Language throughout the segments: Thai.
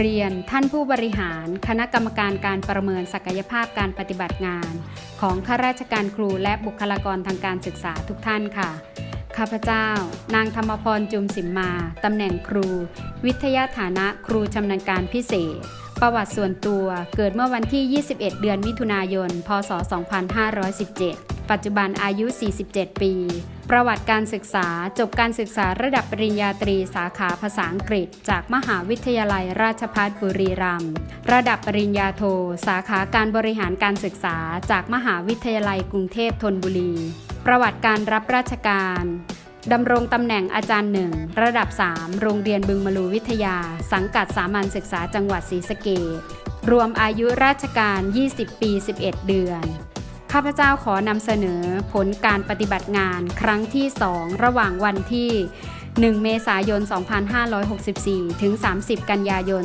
เรียนท่านผู้บริหารคณะกรรมการการประเมินศักยภาพการปฏิบัติงาน ของข้าราชการครูและบุคลากรทางการศึกษาทุกท่านค่ะ ข้าพเจ้า นางธรรมพรจุมสิมมาตำแหน่งครู วิทยาฐานะครูชำนาญการพิเศษ ประวัติส่วนตัวเกิดเมื่อวันที่ 21 เดือนมิถุนายน พศ 2517 ปัจจุบันอายุ 47 ปี ประวัติการศึกษาจบการศึกษาระดับปริญญาตรีสาขาภาษาอังกฤษ จากมหาวิทยาลัยราชภัฏบุรีรัมย์ ระดับปริญญาโท สาขาการบริหารการศึกษาจากมหาวิทยาลัยกรุงเทพธนบุรี ประวัติการรับราชการดำรงตำแหน่งอาจารย์หนึ่งระดับ 3 โรงเรียนบึงมลูวิทยา สังกัดสามัญศึกษาจังหวัดศรีสะเกษรวมอายุราชการ 20 ปี 11 เดือน ข้าพเจ้าขอนำเสนอผลการปฏิบัติงานครั้งที่ 2 ระหว่างวันที่ 1 เมษายน 2564 ถึง 30 กันยายน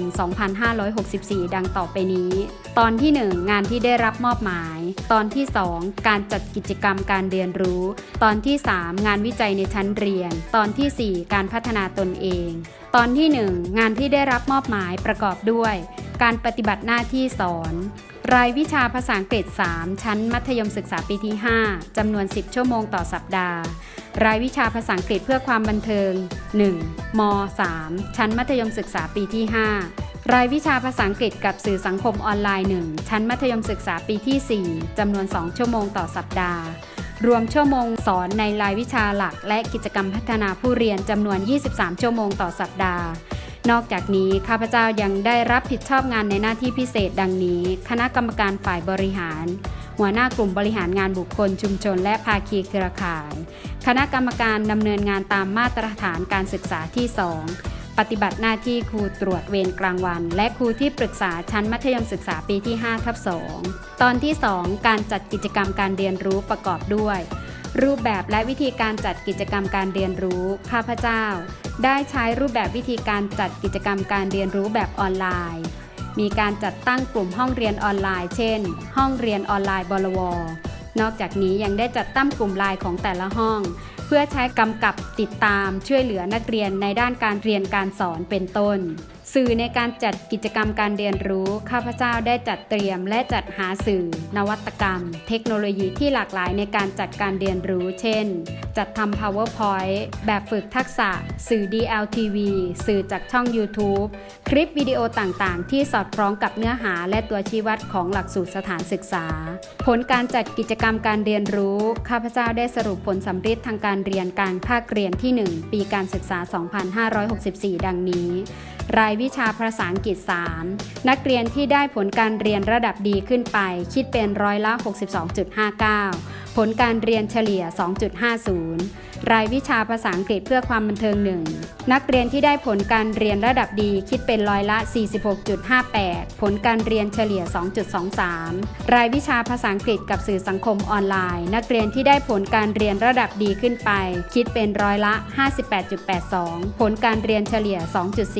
2564 ดังต่อไปนี้ ตอนที่ 1 งานที่ได้รับมอบหมาย ตอนที่ 2 การจัดกิจกรรมการเรียนรู้ ตอนที่ 3 งานวิจัยในชั้นเรียน ตอนทีสี่4 การพัฒนาตนเอง ตอนที่ 1 งานที่ได้รับมอบหมายประกอบด้วย การปฏิบัติหน้าที่สอน รายวิชาภาษาอังกฤษ 3 ชั้นมัธยมศึกษาปีที่ 5 จำนวน 10 ชั่วโมงต่อสัปดาห์ รายวิชาภาษาอังกฤษเพื่อความบันเทิง 1. ม 3 ชั้นมัธยมศึกษาปีที่ 5 รายวิชาภาษาอังกฤษกับสื่อสังคมออนไลน์ 1 ชั้นมัธยมศึกษาปีที่ 4 จำนวน 2 ชั่วโมงต่อสัปดาห์ รวมชั่วโมงสอนในรายวิชาหลัก และกิจกรรมพัฒนาผู้เรียนจำนวน 23 ชั่วโมงต่อสัปดาห์ นอกจากนี้ข้าพเจ้ายังได้รับผิดชอบงานในหน้าที่พิเศษดังนี้ คณะกรรมการฝ่ายบริหาร หัวหน้ากลุ่มบริหารงานบุคคลชุมชน และภาคีเครือข่าย คณะกรรมการดำเนินงานตามมาตรฐานการศึกษาที่ 2 ปฏิบัติหน้าที่ครูตรวจเวรกลางวัน และครูที่ปรึกษาชั้นมัธยมศึกษาปีที่5ทับ2ตอนที่ 2 การจัดกิจกรรมการเรียนรู้ประกอบด้วย รูปแบบและวิธีการจัดกิจกรรมการเรียนรู้ ข้าพเจ้า ได้ใช้รูปแบบวิธีการจัดกิจกรรมการเรียนรู้แบบออนไลน์ มีการจัดตั้งกลุ่มห้องเรียนออนไลน์ เช่น ห้องเรียนออนไลน์บลวนอกจากนี้ยังได้จัดตั้งกลุ่มไลน์ของแต่ละห้อง เพื่อใช้กำกับติดตามช่วยเหลือนักเรียนในด้านการเรียนการสอนเป็นต้น สื่อในการจัดกิจกรรมการเรียนรู้ ข้าพเจ้าได้จัดเตรียม และจัดหาสื่อ นวัตกรรม เทคโนโลยีที่หลากหลายในการจัดการเรียนรู้ เช่น จัดทำ powerpoint แบบฝึกทักษะ สื่อ DLTV สื่อจากช่อง YouTube คลิปวิดีโอต่างๆ ที่สอดคล้องกับเนื้อหาและตัวชี้วัดของหลักสูตรสถานศึกษา ผลการจัดกิจกรรมการเรียนรู้ ข้าพเจ้าได้สรุปผลสำเร็จทางการเรียนการภาคเรียนที่ 1 ปีการศึกษา 2564 ดังนี้ รายวิชาภาษาอังกฤษ 3 นักเรียนที่ได้ผลการเรียนระดับดีขึ้นไป คิดเป็นร้อยละ 62.59 ผลการเรียนเฉลี่ย 2.50 รายวิชาภาษาอังกฤษเพื่อความบันเทิง1นักเรียนที่ได้ผลการเรียนระดับดีคิดเป็นร้อยละ 46.58 ผลการเรียนเฉลี่ย 2.23 รายวิชาภาษาอังกฤษกับสื่อสังคมออนไลน์ นักเรียนที่ได้ผลการเรียนระดับดีขึ้นไป คิดเป็นร้อยละ 58.82 ผลการเรียนเฉลี่ย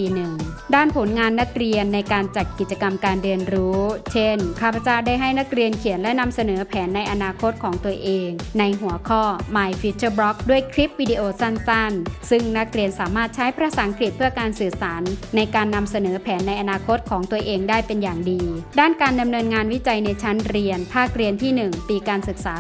2.41 ด้านผลงานนักเรียนในการจัดกิจกรรมการเรียนรู้ เช่น ข้าพเจ้าได้ให้นักเรียนเขียนและนำเสนอแผนในอนาคตของตัวเอง ในหัวข้อ My Future Block ด้วยคลิปวิดีโอสั้นๆ ซึ่งนักเรียนสามารถใช้ภาษาอังกฤษเพื่อการสื่อสาร ในการนำเสนอแผนในอนาคตของตัวเองได้เป็นอย่างดี ด้านการดำเนินงานวิจัยในชั้นเรียน ภาคเรียนที่ 1 ปีการศึกษา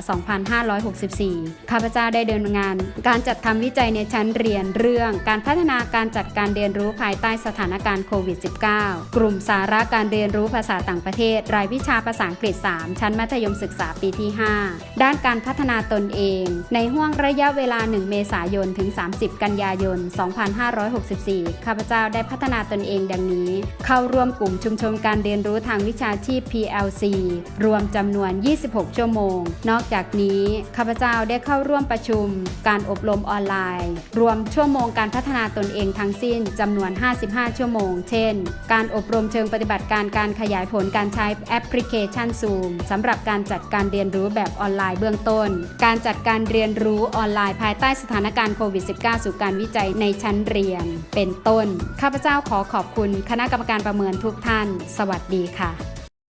2564 ข้าพเจ้าได้เดินงาน การจัดทำวิจัยในชั้นเรียนเรื่องการพัฒนาการจัดการเรียนรู้ภายใต้สถานการณ์โควิด -19 กลุ่มสาระการเรียนรู้ภาษาต่างประเทศ รายวิชาภาษาอังกฤษ 3 ชั้นมัธยมศึกษาปีที่ 5 ด้านการพัฒนาตนเอง ในห่วงระยะเวลา1 เมษายน ถึง 30 กันยายน 2564 ข้าพเจ้าได้พัฒนาตนเองดังนี้ เข้าร่วมกลุ่มชุมชนการเรียนรู้ทางวิชาชีพ PLC รวมจำนวน 26 ชั่วโมง นอกจากนี้ ข้าพเจ้าได้เข้าร่วมประชุม การอบรมออนไลน์ รวมชั่วโมงการพัฒนาตนเองทั้งสิ้นจำนวน 55 ชั่วโมง เช่น การอบรมเชิงปฏิบัติการการขยายผลการใช้แอปพลิเคชัน Zoom สำหรับการจัดการเรียนรู้แบบออนไลน์เบื้องต้น การจัดการเรียนรู้ออนไลน์ภายใต้สถานการณ์โควิด -19 สู่การวิจัยในชั้นเรียน เป็นต้น ข้าพเจ้าขอขอบคุณคณะกรรมการประเมินทุกท่าน สวัสดีค่ะ